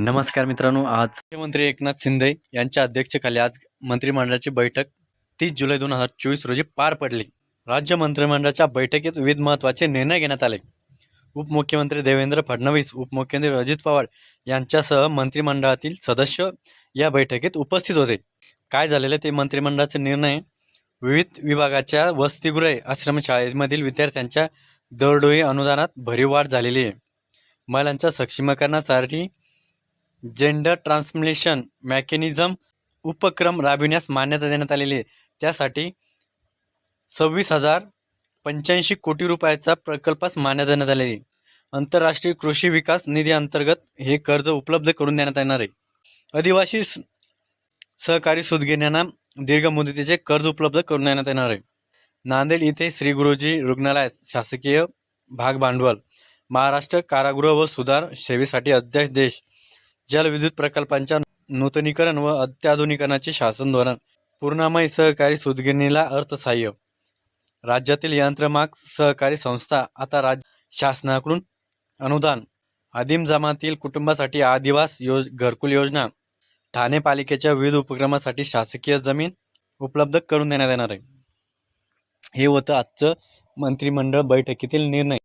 नमस्कार मित्रांनो आज मुख्यमंत्री एकनाथ शिंदे यांच्या अध्यक्षतेखाली आज मंत्रिमंडळाची बैठक. तीस जुलै दोन हजार चोवीस रोजी पार पडली. राज्य मंत्रिमंडळाच्या बैठकीत विविध महत्त्वाचे निर्णय घेण्यात आले. उपमुख्यमंत्री देवेंद्र फडणवीस उपमुख्यमंत्री अजित पवार यांच्यासह मंत्रिमंडळातील सदस्य या बैठकीत उपस्थित होते. काय झालेले ते मंत्रिमंडळाचे निर्णय? विविध विभागाच्या वसतिगृहे आश्रमशाळेमधील विद्यार्थ्यांच्या दरडोई अनुदानात भरीव वाढ झालेली आहे. महिलांच्या सक्षमीकरणासाठी जेंडर ट्रान्समिलेशन मॅकॅनिझम उपक्रम राबविण्यास मान्यता देण्यात आलेली आहे. त्यासाठी सव्वीस हजार पंच्याऐंशी कोटी रुपयाचा प्रकल्पास मान्यता देण्यात आलेली आहे. आंतरराष्ट्रीय कृषी विकास निधी अंतर्गत हे कर्ज उपलब्ध करून देण्यात येणार आहे. आदिवासी सहकारी सुदगिन्यांना दीर्घ मुदतीचे कर्ज उपलब्ध करून देण्यात येणार आहे. नांदेड येथे श्री गुरुजी रुग्णालयात शासकीय भाग भांडवल महाराष्ट्र कारागृह व सुधार सेवेसाठी अध्यादेश जलविद्युत प्रकल्पांच्या नूतनीकरण व अत्याधुनिकरणाचे शासन धोरण. पूर्णामय सहकारी सुदगिरणीला अर्थसहाय्य. राज्यातील यंत्रमाग सहकारी संस्था आता राज्य शासनाकडून अनुदान. आदिम जमातील कुटुंबासाठी आदिवास योज घरकुल योजना. ठाणे पालिकेच्या विविध उपक्रमासाठी शासकीय जमीन उपलब्ध करून देण्यात येणार आहे. हे होतं आजचं मंत्रिमंडळ बैठकीतील निर्णय.